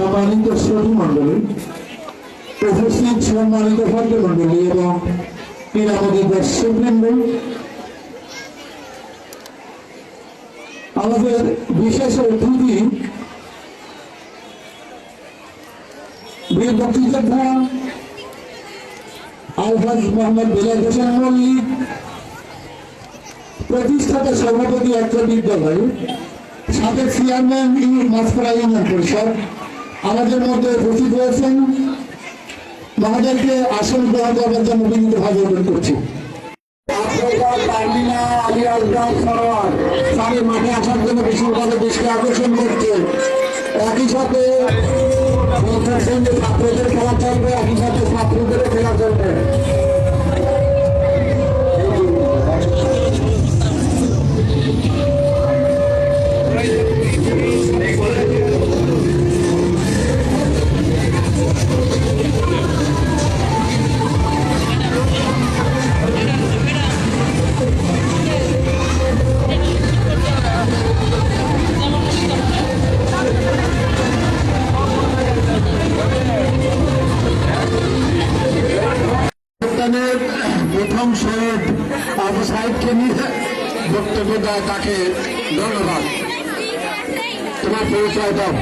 সম্মানিত শ্রোতী মন্ডলী উপস্থিত সম্মানিত ভদ্রমন্ডলী এবং ক্রীড়ামোদী দর্শকবৃন্দ আমাদের বিশেষ অতিথি, বীর মুক্তিযোদ্ধা আলহাজ মোহাম্মদ বিলাল হোসেন মল্লিক, প্রতিষ্ঠাতা সভাপতি অর্থ বিদ্যালয় সাবেক চেয়ারম্যান মাছপাড়া ইউনিয়ন পরিষদ আমাদের মধ্যে উপস্থিত রয়েছেন মহাদেরকে আসন গ্রহণ করার জন্য বিনীতভাবে অনুরোধ করছি। মাঠে আসার জন্য বিশেষভাবে দেশকে আকর্ষণ করছে। একই সাথে ছাত্রদের খেলা চলবে, একই সাথে প্রথম শহীদ আবু সাহেবকে নিয়ে বক্তব্য দেয় তাকে ধন্যবাদ। তোমার পরিচয় দাও।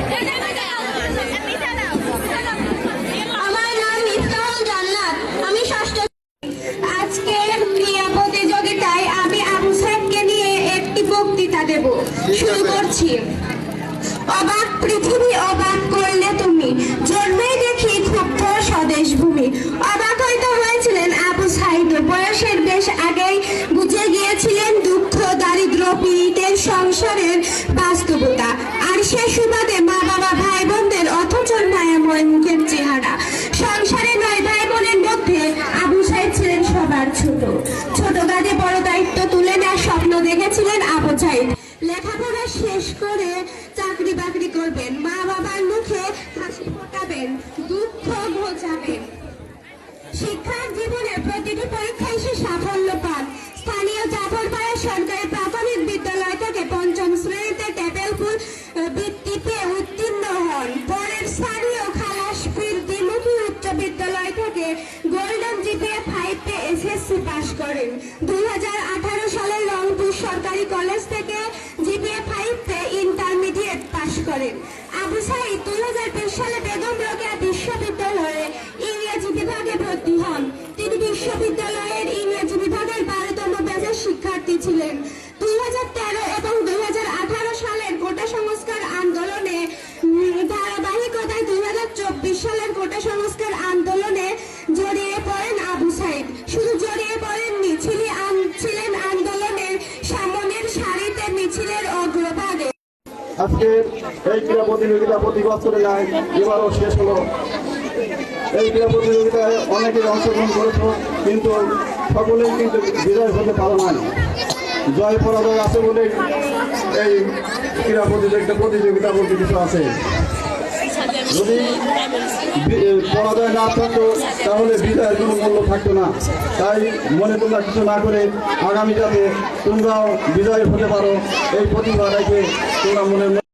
শুরু করছি। অবাক পৃথিবী অবাক করলে তুমি। জন্মেই বয়সের বেশ আগেই বুঝে গিয়েছিলেন দুঃখ, দারিদ্র, পীড়িতের সংসারের বাস্তবতা। আর সে সুবাদে মা বাবা ভাই বোনদের অথচল মায়াময় মুখের চেহারা। সংসারে নয় ভাই বোনের মধ্যে আবু সাইদ ছিলেন সবার ছোট। ছোট কাজে বড় দায়িত্ব তুলে নেওয়ার স্বপ্ন দেখেছিলেন আবু সাইদ। লেখাপড়া শেষ করে চাকরি বাকরি করবেন মা বাবার মুখে হাসি ফোটাবেন, দুঃখ ঘোচাবেন। শিক্ষার প্রতিটি পরীক্ষায় সে সাফল্য পান। স্থানীয় জাফরপাড়া সরকারি প্রাথমিক বিদ্যালয় থেকে পঞ্চম শ্রেণীতে টেপেলপুর বৃত্তিতে উত্তীর্ণ হন। পরের স্থানীয় খালাসপুর দ্বিমুখী উচ্চ বিদ্যালয় থেকে গোল্ডেন জিপিএ ফাইভে এসএসসি পাশ করেন। দুই বিশ্ববিদ্যালয়ের ইংরেজি বিভাগের বারোতম ব্যাচের শিক্ষার্থী ছিলেন। দুই এবং দুই সালের কোটা সংস্কার আন্দোলনে ধারাবাহিকতায় দুই সালের কোটা সংস্কার আন্দোলনে জড়িয়ে পড়েন আবু সাইদ। শুধু জড়িয়ে পড়েননি, ছিলি ছিলেন আন্দোলনের সামনের সারিতে মিছিলের অগ্রভাগে। আজকে এই ক্রীড়া প্রতিযোগিতা প্রতি বছরে নাই এবারও শেষ হলো। এই ক্রীড়া প্রতিযোগিতায় অনেকেই অংশগ্রহণ করেছ, কিন্তু সকলেই কিন্তু বিজয় হতে পারো নাই। জয় পরাজয় আছে বলে এই ক্রীড়া প্রতিযোগিতা প্রতিযোগিতা বলতে কিছু আছে। যদি পরাজয় না থাকতো, তাহলে বিজয়ের কোনো মূল্য থাকতো না। তাই মনে তোমরা কিছু না করে আগামী যাতে তোমরাও বিজয় হতে পারো। এই প্রতিভা রেখে তোমরা মনে